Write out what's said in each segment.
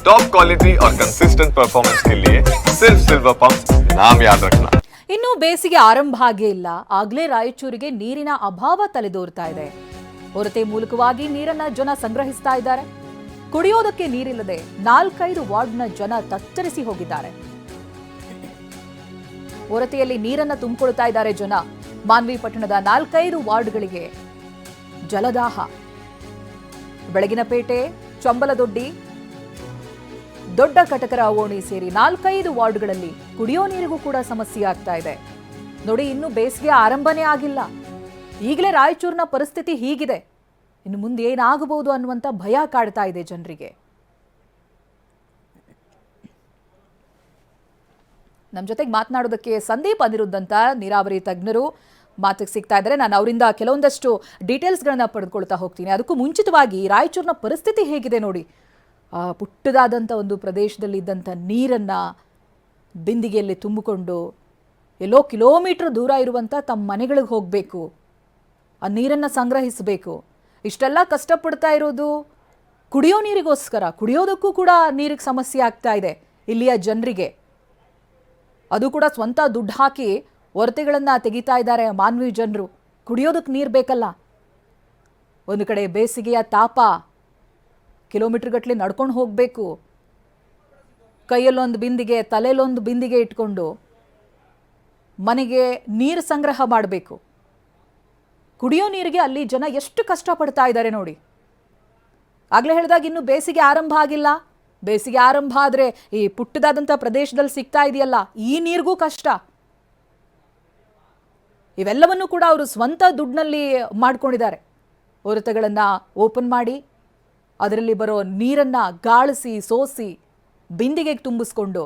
Top quality और consistent performance के लिए सिर्फ सिल्वर पंप नाम याद रखना ಇನ್ನು ಬೇಸಿಗೆ ಆರಂಭ ಆಗೇ ಇಲ್ಲ ಆಗ್ಲೇ ರಾಯಚೂರಿಗೆ ನೀರಿನ ಅಭಾವ ತಲೆದೋರ್ತಾ ಇದೆ ಹೊರತೆ ಮೂಲಕವಾಗಿ ನೀರನ್ನ ಜನ ಸಂಗ್ರಹಿಸ್ತಾ ಇದ್ದಾರೆ ಕುಡಿಯೋದಕ್ಕೆ ನೀರಿಲ್ಲದೆ ನಾಲ್ಕೈದು ವಾರ್ಡ್ನ ಜನ ತತ್ತರಿಸಿ ಹೋಗಿದ್ದಾರೆ ಹೊರತೆಯಲ್ಲಿ ನೀರನ್ನ ತುಂಬಿಕೊಳ್ತಾ ಇದ್ದಾರೆ ಜನ ಮಾನ್ವಿ ಪಟ್ಟಣದ ನಾಲ್ಕೈದು ವಾರ್ಡ್ಗಳಿಗೆ ಜಲದಾಹ ಬೆಳಗಿನಪೇಟೆ ಚಂಬಲದೊಡ್ಡಿ ದೊಡ್ಡ ಕಟಕರ ಓಣಿ ಸೇರಿ ನಾಲ್ಕೈದು ವಾರ್ಡ್ಗಳಲ್ಲಿ ಕುಡಿಯೋ ನೀರಿಗೂ ಕೂಡ ಸಮಸ್ಯೆ ಆಗ್ತಾ ಇದೆ. ನೋಡಿ, ಇನ್ನು ಬೇಸಿಗೆ ಆರಂಭನೇ ಆಗಿಲ್ಲ. ಈಗಲೇ ರಾಯಚೂರಿನ ಪರಿಸ್ಥಿತಿ ಹೀಗಿದೆ. ಇನ್ನು ಮುಂದೆ ಏನಾಗಬಹುದು ಅನ್ನುವಂಥ ಭಯ ಕಾಡ್ತಾ ಇದೆ ಜನರಿಗೆ. ನಮ್ಮ ಜೊತೆಗೆ ಮಾತನಾಡೋದಕ್ಕೆ ಸಂದೀಪ್ ಅನಿರುದ್ಧ ಅಂತ ನೀರಾವರಿ ತಜ್ಞರು. ಮಾತಿಗೆ ಸಿಗ್ತಾ ಇದ್ದಾರೆ ನಾನು ಅವರಿಂದ ಕೆಲವೊಂದಷ್ಟು ಡೀಟೇಲ್ಸ್ಗಳನ್ನ ಪಡೆದುಕೊಳ್ತಾ ಹೋಗ್ತೀನಿ. ಅದಕ್ಕೂ ಮುಂಚಿತವಾಗಿ ರಾಯಚೂರಿನ ಪರಿಸ್ಥಿತಿ ಹೇಗಿದೆ ನೋಡಿ. ಪುಟ್ಟದಾದಂಥ ಒಂದು ಪ್ರದೇಶದಲ್ಲಿ ಇದ್ದಂಥ ನೀರನ್ನು ಬಿಂದಿಗೆಯಲ್ಲಿ ತುಂಬಿಕೊಂಡು ಎಲ್ಲೋ ಕಿಲೋಮೀಟ್ರ್ ದೂರ ಇರುವಂಥ ತಮ್ಮ ಮನೆಗಳಿಗೆ ಹೋಗಬೇಕು. ಆ ನೀರನ್ನು ಸಂಗ್ರಹಿಸಬೇಕು. ಇಷ್ಟೆಲ್ಲ ಕಷ್ಟಪಡ್ತಾ ಇರೋದು ಕುಡಿಯೋ ನೀರಿಗೋಸ್ಕರ. ಕುಡಿಯೋದಕ್ಕೂ ಕೂಡ ನೀರಿಗೆ ಸಮಸ್ಯೆ ಆಗ್ತಾ ಇದೆ ಇಲ್ಲಿಯ ಜನರಿಗೆ. ಅದು ಕೂಡ ಸ್ವಂತ ದುಡ್ಡು ಹಾಕಿ ಒರತೆಗಳನ್ನು ತೆಗಿತಾ ಇದ್ದಾರೆ ಮಾನವಿ ಜನರು. ಕುಡಿಯೋದಕ್ಕೆ ನೀರು ಬೇಕಲ್ಲ. ಒಂದು ಕಡೆ ಬೇಸಿಗೆಯ ತಾಪ ಕಿಲೋಮೀಟರ್ ಗಟ್ಟಲೆ ನಡ್ಕೊಂಡು ಹೋಗಬೇಕು. ಕೈಯಲ್ಲೊಂದು ಬಿಂದಿಗೆ ತಲೆಯಲ್ಲೊಂದು ಬಿಂದಿಗೆ ಇಟ್ಕೊಂಡು ಮನೆಗೆ ನೀರು ಸಂಗ್ರಹ ಮಾಡಬೇಕು. ಕುಡಿಯೋ ನೀರಿಗೆ ಅಲ್ಲಿ ಜನ ಎಷ್ಟು ಕಷ್ಟಪಡ್ತಾ ಇದ್ದಾರೆ ನೋಡಿ. ಆಗಲೇ ಹೇಳಿದಾಗ ಇನ್ನು ಬೇಸಿಗೆ ಆರಂಭ ಆಗಿಲ್ಲ. ಬೇಸಿಗೆ ಆರಂಭ ಆದರೆ ಈ ಪುಟ್ಟದಾದಂಥ ಪ್ರದೇಶದಲ್ಲಿ ಸಿಗ್ತಾ ಇದೆಯಲ್ಲ, ಈ ನೀರಿಗೂ ಕಷ್ಟ. ಇವೆಲ್ಲವನ್ನೂ ಕೂಡ ಅವರು ಸ್ವಂತ ದುಡ್ಡಿನಲ್ಲಿ ಮಾಡ್ಕೊಂಡಿದ್ದಾರೆ. ಹೊರತಗಳನ್ನು ಓಪನ್ ಮಾಡಿ ಅದರಲ್ಲಿ ಬರೋ ನೀರನ್ನು ಗಾಳಿಸಿ, ಸೋಸಿ ಬಿಂದಿಗೆಗೆ ತುಂಬಿಸ್ಕೊಂಡು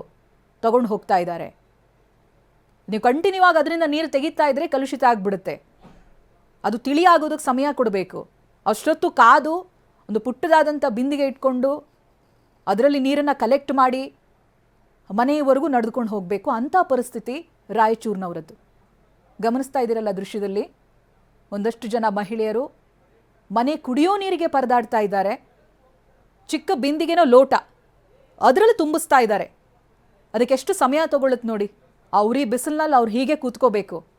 ತಗೊಂಡು ಹೋಗ್ತಾ ಇದ್ದಾರೆ. ನೀವು ಕಂಟಿನ್ಯೂ ಆಗಿ ಅದರಿಂದ ನೀರು ತೆಗಿತಾ ಇದ್ರೆ ಕಲುಷಿತ ಆಗಿಬಿಡುತ್ತೆ. ಅದು ತಿಳಿ ಆಗೋದಕ್ಕೆ ಸಮಯ ಕೊಡಬೇಕು. ಅಷ್ಟೊತ್ತು ಕಾದು ಒಂದು ಪುಟ್ಟದಾದಂಥ ಬಿಂದಿಗೆ ಇಟ್ಕೊಂಡು ಅದರಲ್ಲಿ ನೀರನ್ನು ಕಲೆಕ್ಟ್ ಮಾಡಿ ಮನೆಯವರೆಗೂ ನಡೆದುಕೊಂಡು ಹೋಗಬೇಕು ಅಂಥ ಪರಿಸ್ಥಿತಿ ರಾಯಚೂರಿನವರದ್ದು. ಗಮನಿಸ್ತಾ ಇದ್ದೀರಲ್ಲ ದೃಶ್ಯದಲ್ಲಿ? ಒಂದಷ್ಟು ಜನ ಮಹಿಳೆಯರು ಮನೆ ಕುಡಿಯೋ ನೀರಿಗೆ ಪರದಾಡ್ತಾ ಇದ್ದಾರೆ. ಚಿಕ್ಕ ಬಿಂದಿಗೆನೋ ಲೋಟ. ಅದರಲ್ಲಿ ತುಂಬಿಸ್ತಾ ಇದ್ದಾರೆ. ಅದಕ್ಕೆಷ್ಟು ಸಮಯ ತಗೊಳ್ಳುತ್ತೆ ನೋಡಿ. ಆ ಉರಿ ಬಿಸಿಲಿನಲ್ಲಿ ಅವ್ರು ಹೀಗೆ ಕೂತ್ಕೋಬೇಕು.